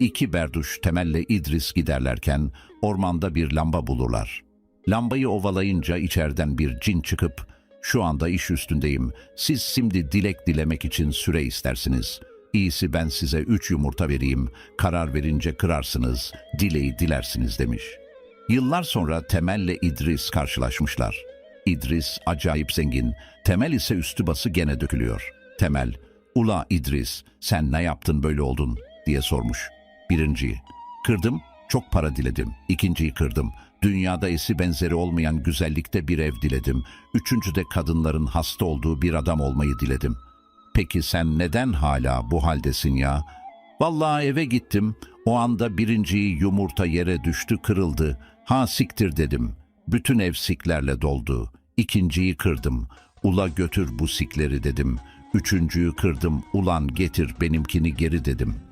İki berduş Temel'le İdris giderlerken ormanda bir lamba bulurlar. Lambayı ovalayınca içeriden bir cin çıkıp şu anda iş üstündeyim. Siz şimdi dilek dilemek için süre istersiniz. İyisi ben size üç yumurta vereyim. Karar verince kırarsınız. Dileği dilersiniz demiş. Yıllar sonra Temel'le İdris karşılaşmışlar. İdris acayip zengin. Temel ise üstü bası gene dökülüyor. Temel, ''Ula İdris, sen ne yaptın böyle oldun?'' diye sormuş. Birinciyi, ''Kırdım, çok para diledim. İkinciyi kırdım. Dünyada esi benzeri olmayan güzellikte bir ev diledim. Üçüncü de kadınların hasta olduğu bir adam olmayı diledim. Peki sen neden hala bu haldesin ya? Vallahi eve gittim. O anda birinciyi yumurta yere düştü kırıldı. Ha siktir dedim. Bütün ev siklerle doldu. İkinciyi kırdım. Ula götür bu sikleri dedim. Üçüncüyü kırdım. Ulan getir benimkini geri dedim.''